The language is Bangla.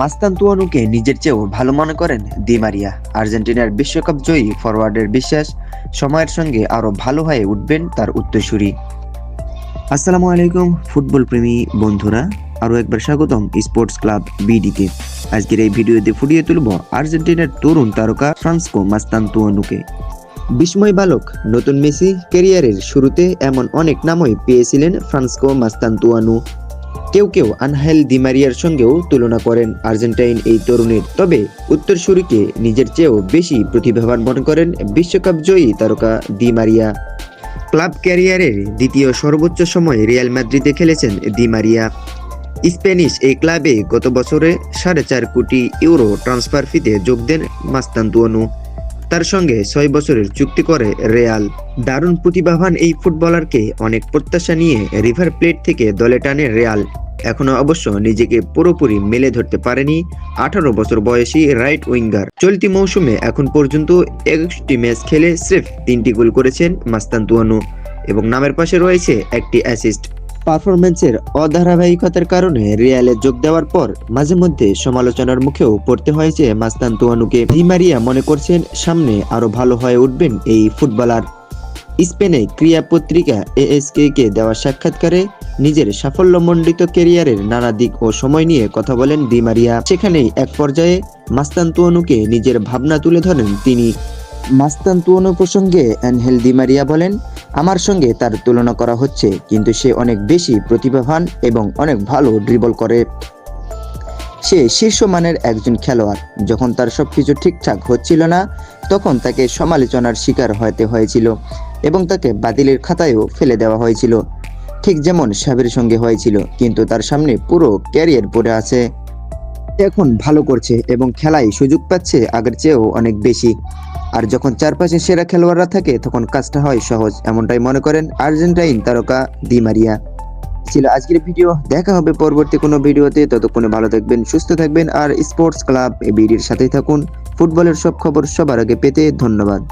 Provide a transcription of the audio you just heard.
মাস্তান্তুয়ানুকে নিজের চেয়েও ভালো মনে করেন দি মারিয়া। আর্জেন্টিনার বিশ্বকাপ জয়ী ফরওয়ার্ডের বিশ্বাস সময়ের সঙ্গে আরও ভালো হয়ে উঠবেন তার উত্তরসূরি। আসসালামু আলাইকুম ফুটবল প্রেমী বন্ধুরা। আরও একবার স্বাগতম স্পোর্টস ক্লাব বিডিকে আজকের এই ভিডিওতে ফুটিয়ে তুলব আর্জেন্টিনার তরুণ তারকা ফ্রান্সকো মাস্তান্তুয়ানুকে বিস্ময় বালক, নতুন মেসি ক্যারিয়ারের শুরুতে এমন অনেক নামই পেয়েছিলেন ফ্রান্সকো মাস্তান্তুয়ানু কেউ কেউ আনহেল দিমারিয়ার সঙ্গেও তুলনা করেন আর্জেন্টাইন এই তরুণের। তবে উত্তরসূরিকে নিজের চেয়েও বেশি প্রতিভাবান মনে করেন বিশ্বকাপ জয়ী তারকা দি মারিয়া। ক্লাব ক্যারিয়ারের দ্বিতীয় সর্বোচ্চ সময় রিয়াল মাদ্রিদে খেলেছেন দি মারিয়া। স্প্যানিশ এই ক্লাবে গত বছরে সাড়ে চার কোটি ইউরো ট্রান্সফার ফিতে যোগ দেন মাস্তান্তুয়ানু। তার সঙ্গে ছয় বছরের চুক্তি করে রেয়াল। দারুণ প্রতিভাবান এই ফুটবলারকে অনেক প্রত্যাশা নিয়ে রিভার প্লেট থেকে দলে টানে রেয়াল। এখনও অবশ্য নিজেকে পুরোপুরি মেলে ধরতে পারেনি আঠারো বছর বয়সী রাইট উইঙ্গার চলতি মৌসুমে এখন পর্যন্ত একুশটি ম্যাচ খেলে স্রেফ তিনটি গোল করেছেন মাস্তান্তুয়ানু এবং নামের পাশে রয়েছে একটি অ্যাসিস্ট পারফরমেন্সের অধারাবাহিকতার কারণে রিয়ালে যোগ দেওয়ার পর মাঝে মধ্যে সমালোচনার মুখেও পড়তে হয়েছে মাস্তান্তুয়ানুকে দি মারিয়া মনে করছেন সামনে আরও ভালো হয়ে উঠবেন এই ফুটবলার। স্পেনে ক্রিয়া পত্রিকা এএসকে কে দেওয়া সাক্ষাৎকারে নিজের সাফল্যমণ্ডিত কেরিয়ারের নানা দিক ও সময় নিয়ে কথা বলেন দি মারিয়া। সেখানেই এক পর্যায়ে মাস্তান্তুয়ানুকে নিজের ভাবনা তুলে ধরেন তিনি। মাস্তান্তুয়ানু প্রসঙ্গে অ্যানহেল দি মারিয়া বলেন, আমার সঙ্গে তার তুলনা করা হচ্ছে, কিন্তু সে অনেক বেশি প্রতিভাবান এবং অনেক ভালো ড্রিবল করে। সে শীর্ষমানের একজন খেলোয়াড়। যখন তার সবকিছু ঠিকঠাক হচ্ছিল না, তখন তাকে সমালোচনার শিকার হতে হয়েছিল। এবং তাকে বাতিলের খাতায়ও ফেলে দেওয়া হয়েছিল। ঠিক যেমন সাবের সঙ্গে হয়েছিল, কিন্তু তার সামনে পুরো ক্যারিয়ার পড়ে আছে। এখন ভালো করছে এবং খেলায় সুযোগ পাচ্ছে আগের চেয়েও অনেক বেশি। আর যখন চারপাশে সেরা খেলোয়াড়রা থাকে, তখন কাজটা হয় সহজ, এমনটাই মনে করেন আর্জেন্টাইন তারকা দি মারিয়া। ছিল আজকের ভিডিও, দেখা হবে পরবর্তী কোনো ভিডিওতে। ততক্ষণে ভালো থাকবেন, সুস্থ থাকবেন, আর স্পোর্টস ক্লাব এই ভিডিওর সাথেই থাকুন। ফুটবলের সব খবর সবার আগে পেতে ধন্যবাদ।